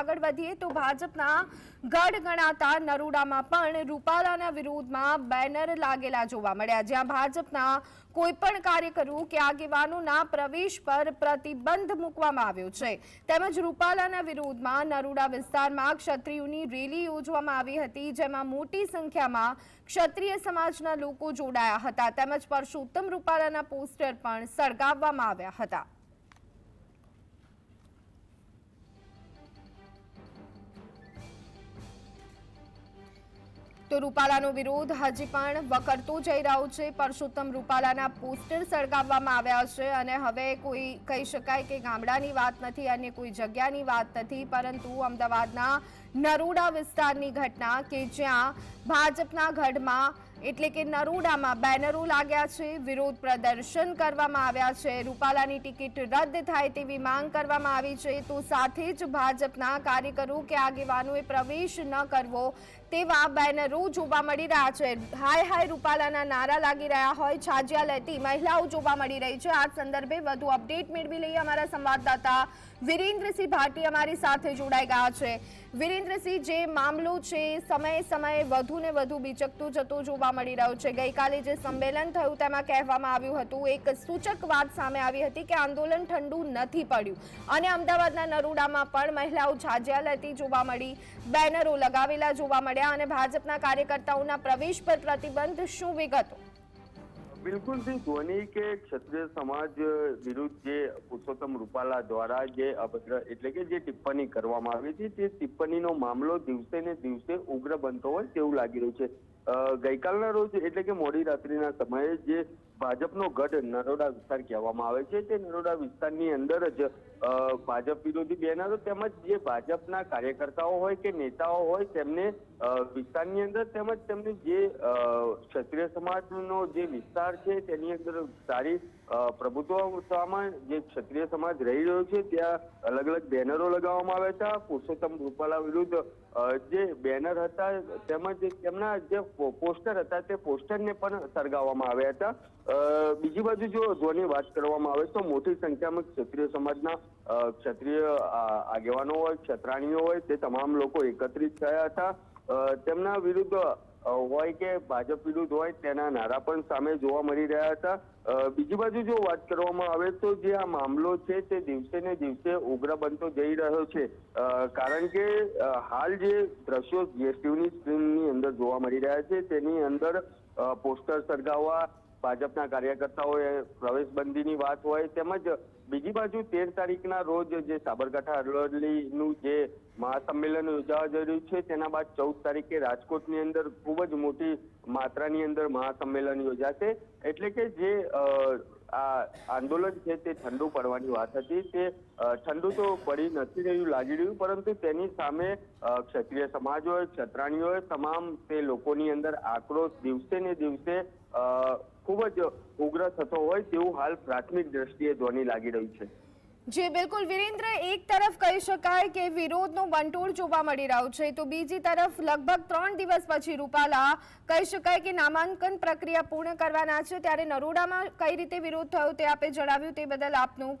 આગળ વધીએ તો ભાજપના ગઢ ગણાતા નરોડામાં પણ રૂપાલાના વિરોધમાં બેનર લાગેલા જોવા મળ્યા. જ્યાં ભાજપના કોઈ પણ કાર્યકરો કે આગેવાનોના પ્રવેશ પર પ્રતિબંધ મૂકવામાં આવ્યો છે. તેમજ રૂપાલાના વિરોધમાં નરોડા વિસ્તારમાં ક્ષત્રિયોની રેલી યોજવામાં આવી હતી, જેમાં મોટી સંખ્યામાં ક્ષત્રિય સમાજના લોકો જોડાયા હતા. તેમજ પરસોત્તમ રૂપાલાના પોસ્ટર પણ સળગાવવામાં આવ્યા હતા. તો રૂપાલાનો વિરોધ હજી પણ વકરતો જઈ રહ્યો છે. પરસોત્તમ રૂપાલાના પોસ્ટર સળગાવવામાં આવ્યા છે અને હવે કોઈ કહી શકાય કે ગામડાની વાત નથી અને કોઈ જગ્યાની વાત નથી, પરંતુ અમદાવાદના નરોડા વિસ્તારની ઘટના કે જ્યાં ભાજપના ગઢમાં એટલે કે નરોડામાં બેનરો લાગ્યા છે, વિરોધ પ્રદર્શન કરવામાં આવ્યા છે, રૂપાલાની ટિકિટ રદ થાય તેવી માંગ કરવામાં આવી છે, તો સાથે જ ભાજપના કાર્યકરો કે આગેવાનોએ પ્રવેશ ન કરવો તેવા બેનરો જોવા મળી રહ્યા છે. હાય હાય રૂપાલાના નારા લાગી રહ્યા હોય છાજિયા લેતી મહિલાઓ જોવા મળી રહી છે. આ સંદર્ભે વધુ અપડેટ મેળવી લઈએ અમારા સંવાદદાતા વિરેન્દ્રસિંહ ભાટી અમારી સાથે જોડાઈ ગયા છે. વિરેન્દ્રસિંહ, જે મામલો છે, સમયે સમયે વધુ ને વધુ બીચકતો જતો જોવા મળી રહ્યો છે. ગઈકાલે જે સંમેલન થયું, તેમાં કહેવામાં આવ્યું હતું, એક સૂચક વાત સામે આવી હતી કે આંદોલન ઠંડુ નથી પડ્યું. અને અમદાવાદના નરોડામાં પણ મહિલાઓ ઝાઝિયા લેતી જોવા મળી, બેનરો લગાવેલા જોવા મળ્યા અને ભાજપના કાર્યકર્તાઓના પ્રવેશ પર પ્રતિબંધ શું વિગતો? બિલકુલ સિંહ ધોની કે ક્ષત્રિય સમાજ વિરુદ્ધ જે પુરુષોત્તમ રૂપાલા દ્વારા જે અભદ્ર એટલે કે જે ટિપ્પણી કરવામાં આવી હતી તે ટિપ્પણીનો મામલો દિવસે ને દિવસે ઉગ્ર બનતો હોય તેવું લાગી રહ્યું છે. ગઈકાલના રોજ એટલે કે મોડી રાત્રિના સમયે જે ભાજપનો ગઢ નરોડા વિસ્તાર કહેવામાં આવે છે. તે નરોડા વિસ્તારની અંદર જ ભાજપ વિરોધી બેનરો તેમજ જે ભાજપના કાર્યકર્તાઓ હોય કે નેતાઓ હોય તેમને વિસ્તારની અંદર તેમજ તેમની જે ક્ષત્રિય સમાજનો જે વિસ્તાર છે તેની અંદર સારી પ્રભુત્વમાં જે ક્ષત્રિય સમાજ રહી રહ્યો છે ત્યાં અલગ અલગ બેનરો લગાવવામાં આવ્યા હતા. પુરુષોત્તમ રૂપાલા વિરુદ્ધ જે બેનર હતા તેમજ તેમના જે પોસ્ટર હતા તે પોસ્ટરને પણ સળગાવવામાં આવ્યા હતા. બીજી બાજુ જો ધ્વની વાત કરવામાં આવે તો મોટી સંખ્યામાં ક્ષત્રિય સમાજના ક્ષત્રિય આગેવાનો હોય, ક્ષત્રાણીઓ હોય, તે તમામ લોકો એકત્રિત થયા હતા. તેમના વિરુદ્ધ હોય કે ભાજપ વિરુદ્ધ હોય તેના નારા પણ સામે જોવા મળી રહ્યા હતા. બીજી બાજુ જો વાત કરવામાં આવે તો જે આ મામલો છે તે દિવસે ને દિવસે ઉગ્ર બનતો જઈ રહ્યો છે. કારણ કે હાલ જે દ્રશ્યો જીએસટીની સ્ક્રીનની અંદર જોવા મળી રહ્યા છે તેની અંદર પોસ્ટર સળગાવવા ભાજપના કાર્યકર્તાઓએ પ્રવેશબંધીની વાત હોય તેમજ બીજી બાજુ તેર તારીખના રોજ જે સાબરકાંઠા અરવલ્લીનું જે મહાસંમેલન યોજાવા જઈ રહ્યું છે, તેના બાદ ચૌદ તારીખે રાજકોટની અંદર ખૂબ જ મોટી માત્રાની અંદર મહાસંમેલન યોજાશે. એટલે કે જે આ આંદોલન છે તે ઠંડુ પડવાની વાત હતી. તે ઠંડુ તો પડી નથી રહ્યું, લાગી રહ્યું, પરંતુ તેની સામે ક્ષત્રિય સમાજ હોય, ક્ષત્રાણીઓ હોય, તમામ તે લોકોની અંદર આક્રોશ દિવસે ને દિવસે ખૂબ જ ઉગ્ર થતો હોય તેવું હાલ પ્રાથમિક દ્રષ્ટિએ ધ્વનિ લાગી રહ્યું છે. જી, બિલકુલ. વિરેન્દ્ર, એક તરફ કહી શકાય કે વિરોધનો વંટોળ જોવા મળી રહ્યો છે, તો બીજી તરફ લગભગ ત્રણ દિવસ પછી રૂપાલા કહી શકાય કે નામાંકન પ્રક્રિયા પૂર્ણ કરવાના છે, ત્યારે નરોડામાં કઈ રીતે વિરોધ થયો તે આપે જણાવ્યું, તે બદલ આપનું